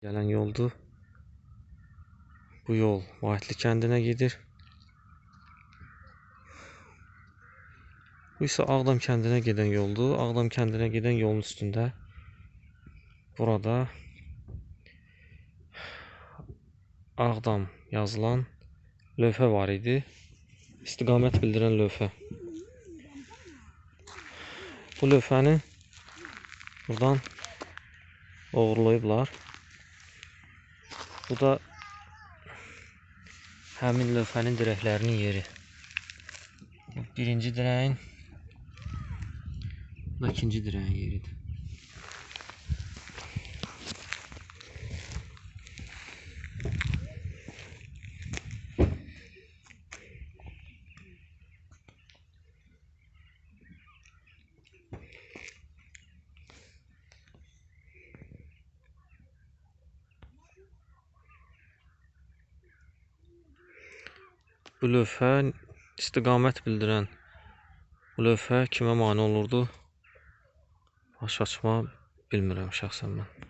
Gələn yoldur. Bu yol Vahidli kəndinə gedir. Bu isə Ağdam kəndinə gedən yoldur. Ağdam kəndinə gedən yolun üstündə burada Ağdam yazılan lövhə var idi. İstiqamət bildirən lövhə. Bu lövhəni buradan oğurlayıblar. Bu da həmin lövhənin dirəklərinin yeri. Bu birinci dirəyin da ikinci dirəyin yeridir. Bu lövhə istiqamət bildirən bu lövhə kimə mane olurdu? Başa açma bilmirəm şəxsən mən.